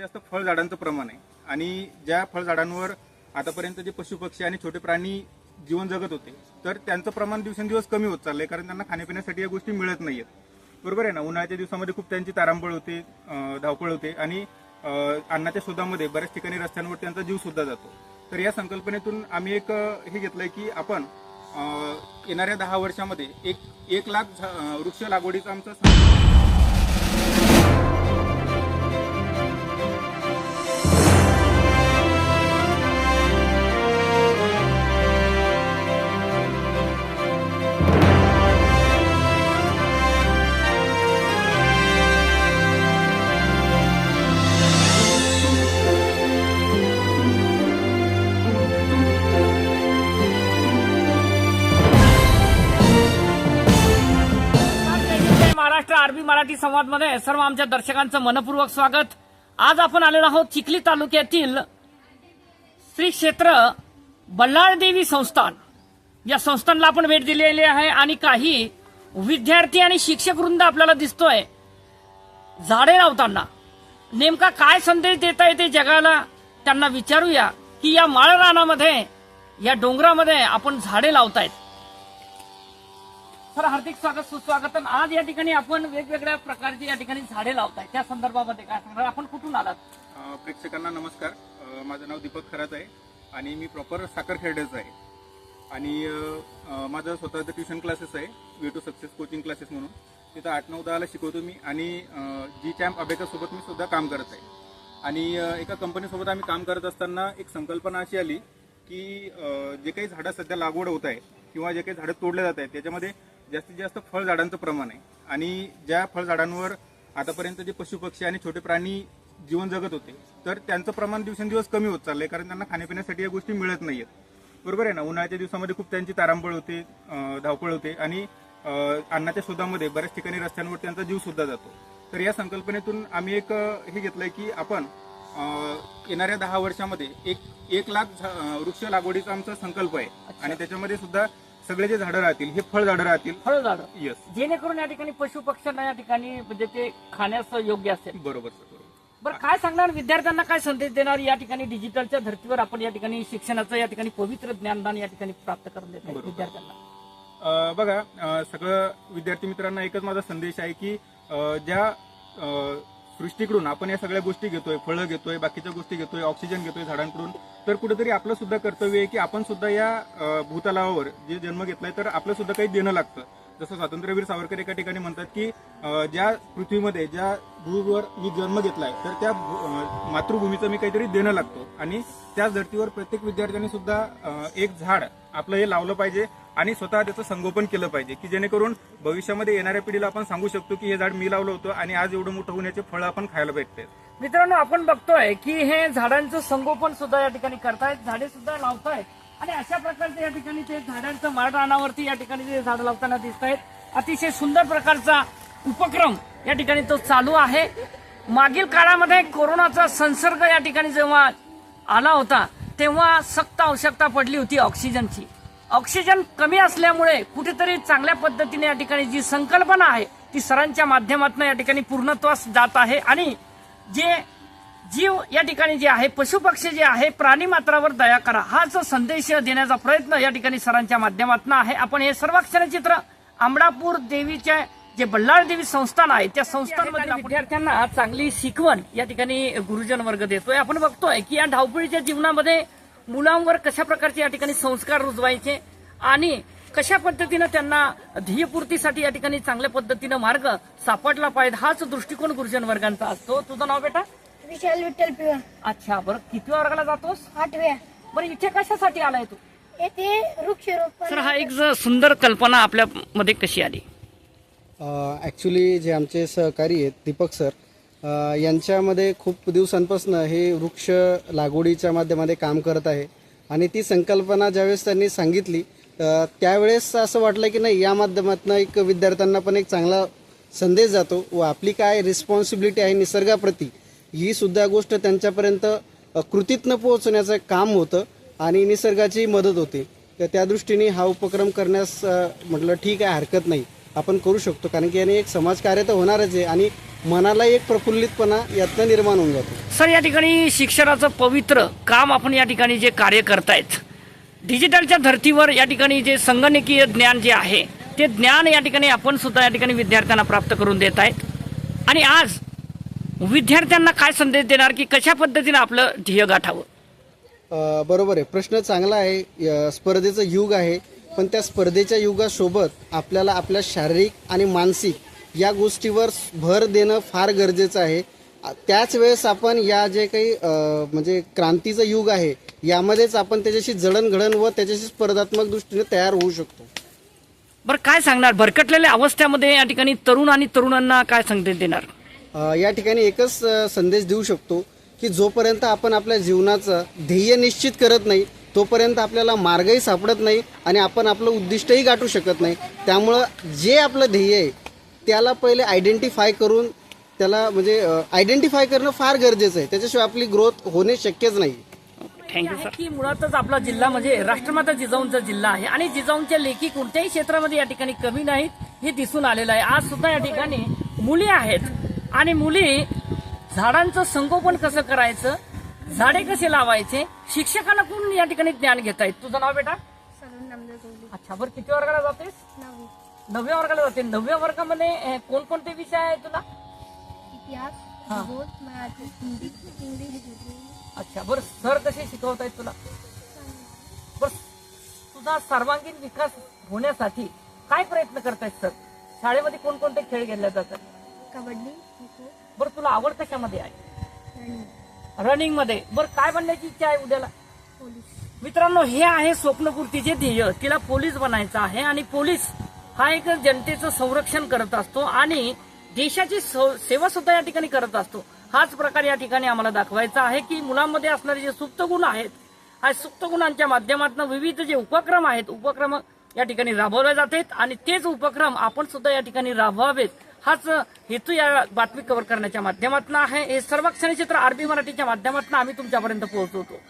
जास्त फळझाडांचं प्रमाण आहे. आणि ज्या फळझाडांवर आतापर्यंत जे पशुपक्षी आणि छोटे प्राणी जीवन जगत होते तर त्यांचं प्रमाण दिवसेंदिवस कमी होत चाललंय कारण त्यांना खाण्यापिण्यासाठी या गोष्टी मिळत नाहीयेत. बरोबर आहे ना? उन्हाळ्याच्या दिवसामध्ये खूप त्यांची तारांबळ होते धावपळ होते आणि अन्नाच्या शोधामध्ये बऱ्याच ठिकाणी रस्त्यांवर त्यांचा जीव सुद्धा जातो. तर या संकल्पनेतून आम्ही एक हे घेतलंय की आपण येणाऱ्या दहा वर्षामध्ये एक एक लाख झा- वृक्ष लागवडीचा आमचा महाराष्ट्र आरबी मराठी संवादमध्ये सर्व आमच्या दर्शकांचं मनपूर्वक स्वागत. आज आपण आलेलो आहोत चिखली तालुक्यातील श्री क्षेत्र बल्लाळदेवी संस्थान. या संस्थानला आपण भेट दिलेली आहे आणि काही विद्यार्थी आणि शिक्षक वृंद आपल्याला दिसतोय. झाडे लावताना. नेमका काय संदेश देता येते जगाला? त्यांना विचारूया की या माळरानामध्ये या डोंगरामध्ये आपण झाडे लावतायत. सर हार्दिक स्वागत सुस्वागत आज या ठिकाणी आपण वेगवेगळ्या प्रकारची या ठिकाणी झाडे लावताय. त्या संदर्भामध्ये काय सांगणार? आपण कुठून आलात? प्रेक्षकांना नमस्कार. माझं नाव दीपक खरात आहे आणि मी प्रॉपर साखरखेड्याचं आहे. आणि माझं स्वतःचं ट्युशन क्लासेस आहे. Way to success coaching classes म्हणून. तिथं आठ नऊ दहाला शिकवतो मी आणि जी चॅम्प अभ्यासासोबत मी सुद्धा काम करत आहे. आणि एका कंपनीसोबत आम्ही काम करत असताना एक संकल्पना अशी आली की जे काही झाडं सध्या लागवड होत आहे किंवा जे काही झाडं तोडले जात आहेत त्याच्यामध्ये जास्तीत जास्त फळझाडांचं प्रमाण आहे. आणि ज्या फळझाडांवर आतापर्यंत जे पशुपक्षी आणि छोटे प्राणी जीवन जगत होते तर त्यांचं प्रमाण दिवसेंदिवस कमी होत चाललंय कारण त्यांना खाण्यापिण्यासाठी या गोष्टी मिळत नाहीयेत. बरोबर आहे ना? उन्हाळ्याच्या दिवसामध्ये खूप त्यांची तारांबळ होते धावपळ होते आणि अन्नाच्या शोधामध्ये बऱ्याच ठिकाणी रस्त्यांवर त्यांचा जीव सुद्धा जातो. तर या संकल्पनेतून आम्ही एक हे घेतलंय की आपण येणाऱ्या दहा वर्षामध्ये एक एक लाख वृक्ष लागवडीचा आमचा संकल्प आहे. आणि त्याच्यामध्ये सुद्धा सगळे जे झाडं राहतील हे फळ झाडं राहतील. फळझाड. येस जेणेकरून या ठिकाणी पशु पक्ष्यांना या ठिकाणी म्हणजे ते खाण्यास योग्य असेल. बरोबर सर बरोबर. बरं काय सांगणार? विद्यार्थ्यांना काय संदेश देणार? या ठिकाणी डिजिटलच्या धर्तीवर आपण या ठिकाणी शिक्षणाचं या ठिकाणी पवित्र ज्ञानदान या ठिकाणी प्राप्त करून देत बरोबर. विद्यार्थ्यांना. अ, बघा अ, सगळं विद्यार्थी मित्रांना एकच माझा संदेश आहे की अ, ज्या अ, सृष्टीकडून आपण या सगळ्या गोष्टी घेतोय फळं घेतोय बाकीच्या गोष्टी घेतोय ऑक्सिजन घेतोय झाडांकडून. तर कुठेतरी आपलं सुद्धा कर्तव्य आहे की आपण सुद्धा या भूतलावर जे जन्म घेतलाय तर आपलं सुद्धा काही देणं लागतं. जसं स्वातंत्र्यवीर सावरकर एका ठिकाणी म्हणतात की ज्या पृथ्वीमध्ये ज्या भूवर मी जन्म घेतलाय तर त्या मातृभूमीचं मी काहीतरी देणं लागतो. आणि त्याच धर्तीवर प्रत्येक विद्यार्थ्यांनी सुद्धा एक झाड आपलं हे लावलं पाहिजे आणि स्वतः त्याचं संगोपन केलं पाहिजे की जेणेकरून भविष्यामध्ये येणाऱ्या पिढीला आपण सांगू शकतो की हे झाड मी लावलं होतं आणि आज एवढं मोठं होण्याचे फळ आपण खायला भेटते. मित्रांनो आपण बघतोय की हे झाडांचं संगोपन सुद्धा या ठिकाणी करतायत झाडे सुद्धा लावतायत. आणि अशा प्रकारचे या ठिकाणी ते झाडांचं माळ रानावरती या ठिकाणी ते झाडं लावताना दिसत आहेत अतिशय सुंदर प्रकारचा उपक्रम या ठिकाणी तो चालू आहे. मागील काळामध्ये कोरोनाचा संसर्ग या ठिकाणी जेव्हा आला होता तेव्हा सक्त आवश्यकता पडली होती ऑक्सिजनची. ऑक्सिजन कमी असल्यामुळे कुठेतरी चांगल्या पद्धतीने या ठिकाणी जी संकल्पना आहे ती सरांच्या माध्यमातून या ठिकाणी पूर्णत्वास जात आहे. आणि जे जीव या ठिकाणी जे आहे पशुपक्षी जे आहे प्राणी मात्रावर दया करा. हा जो संदेश देण्याचा प्रयत्न या ठिकाणी सरांच्या माध्यमातून आहे. आपण हे सर्व चित्र आंबडापूर देवीचे जे बल्लाळ देवी संस्थान आहे त्या संस्थांमध्ये विद्यार्थ्यांना चांगली शिकवण या ठिकाणी गुरुजन वर्ग देतोय. आपण बघतोय की या धावपळीच्या जीवनामध्ये मुलांवर कशा प्रकारचे या ठिकाणी संस्कार रुजवायचे आणि कशा पद्धतीनं त्यांना ध्येयपूर्तीसाठी या ठिकाणी चांगल्या पद्धतीनं मार्ग सापडला पाहिजे हाच दृष्टिकोन गुरुजन वर्गांचा असतो. तुझं नाव बेटा? विशाल विठ्ठल पिवळ. अच्छा बरं. किती वर्गाला जातोस? आठव्या. बरं इथे कशासाठी आलाय तू? येथे वृक्षारोपण. सर हा एक ज- सुंदर कल्पना आपल्या मध्ये कशी आली? ॲक्च्युली जे आमचे सहकारी आहेत दीपक सर अ, यांच्यामध्ये खूप दिवसांपासून हे वृक्ष लागवडीच्या माध्यमामध्ये काम करत आहे. आणि ती संकल्पना ज्यावेळेस त्यांनी सांगितली अ, त्यावेळेस असं वाटलं की नाही या माध्यमातून एक विद्यार्थ्यांना पण एक चांगला संदेश जातो व आपली काय रिस्पॉन्सिबिलिटी आहे निसर्गाप्रती ही सुद्धा गोष्ट त्यांच्यापर्यंत कृतीतनं पोहोचण्याचं काम होतं आणि निसर्गाची मदत होते. तर त्या दृष्टीने हा उपक्रम करण्यास म्हटलं ठीक आहे हरकत नाही. आपण करू शकतो कारण की याने एक समाजकार्य तर होणारच आहे आणि मनाला एक प्रफुल्लितपणा यातनं निर्माण होऊन जातो. सर या ठिकाणी शिक्षणाचं पवित्र काम आपण या ठिकाणी जे कार्य करतायत डिजिटलच्या धर्तीवर या ठिकाणी जे संगणकीय ज्ञान जे आहे ते ज्ञान या ठिकाणी आपण सुद्धा या ठिकाणी विद्यार्थ्यांना प्राप्त करून देत आहेत आणि आज विद्यार्थ्यांना काय संदेश देणार की कशा पद्धतीने आपलं ध्येय गाठावं? अ, बरोबर आहे. प्रश्न चांगला आहे. स्पर्धेचं युग आहे. पण त्या स्पर्धेच्या युगासोबत आपल्याला आपल्या शारीरिक आणि मानसिक या गोष्टीवर भर देणं फार गरजेचं आहे. आ- त्याच वेळेस आपण या जे काही अ, म्हणजे क्रांतीचं युग आहे यामध्येच आपण त्याच्याशी जडणघडण व त्याच्याशी स्पर्धात्मक दृष्टीने तयार होऊ शकतो. बरं काय सांगणार? भरकटलेल्या अवस्थेमध्ये या ठिकाणी तरुण आणि तरुणांना काय संदेश देणार? या ठिकाणी एकच संदेश देऊ शकतो की जोपर्यंत आपण आपल्या जीवनाचं ध्येय निश्चित करत नाही तोपर्यंत आपल्याला मार्गही सापडत नाही आणि आपण आपलं उद्दिष्टही गाठू शकत नाही. त्यामुळं जे आपलं ध्येय आहे त्याला पहिले आयडेंटिफाय करून त्याला म्हणजे आयडेंटिफाय करणं फार गरजेचं आहे. त्याच्याशिवाय आपली ग्रोथ होणे शक्यच नाही. थँक्यू सर की मुळातच आपला जिल्हा म्हणजे राष्ट्रमाता जिजाऊंचा जिल्हा आहे आणि जिजाऊंच्या लेखी कोणत्याही क्षेत्रामध्ये या ठिकाणी कमी नाहीत हे दिसून आलेलं आहे. आज सुद्धा या ठिकाणी मुली आहेत. आणि मुली झाडांचं संगोपन कसं करायचं? झाडे कसे लावायचे? शिक्षकांना कोण या ठिकाणी ज्ञान घेत आहेत तुझं नाव बेटा? अच्छा बरं किती वर्गाला जातेस? नवव्या वर्गाला जाते. नवव्या वर्गामध्ये कोणकोणते विषय आहे तुला? अच्छा बरं सर कसे शिकवत आहेत तुला? बरं तुझा सर्वांगीण विकास होण्यासाठी काय प्रयत्न करतायत सर? शाळेमध्ये कोणकोणते खेळ घेतले जातात? कबड्डी बरं तुला आवड कशामध्ये आहे? रनिंगमध्ये बरं काय बनण्याची इच्छा आहे उद्याला? पोलीस. मित्रांनो हे आहे स्वप्नपूर्तीचे ध्येय. तिला पोलीस बनायचं आहे आणि पोलीस हा एक जनतेचं संरक्षण करत असतो आणि देशाची सव- सेवा सुद्धा या ठिकाणी करत असतो. हाच प्रकार या ठिकाणी आम्हाला दाखवायचा आहे की मुलांमध्ये असणारे जे सुप्त गुण आहेत हा सुप्त गुणांच्या माध्यमातून विविध जे उपक्रम आहेत उपक्रम या ठिकाणी राबवले जातात आणि तेच उपक्रम आपण सुद्धा या ठिकाणी राबवावेत. हाच हेतू या बातमी कव्हर करण्याच्या माध्यमातून आहे. हे सर्व क्षेत्र आरबी मराठीच्या माध्यमातून आम्ही तुमच्यापर्यंत पोहोचवतो.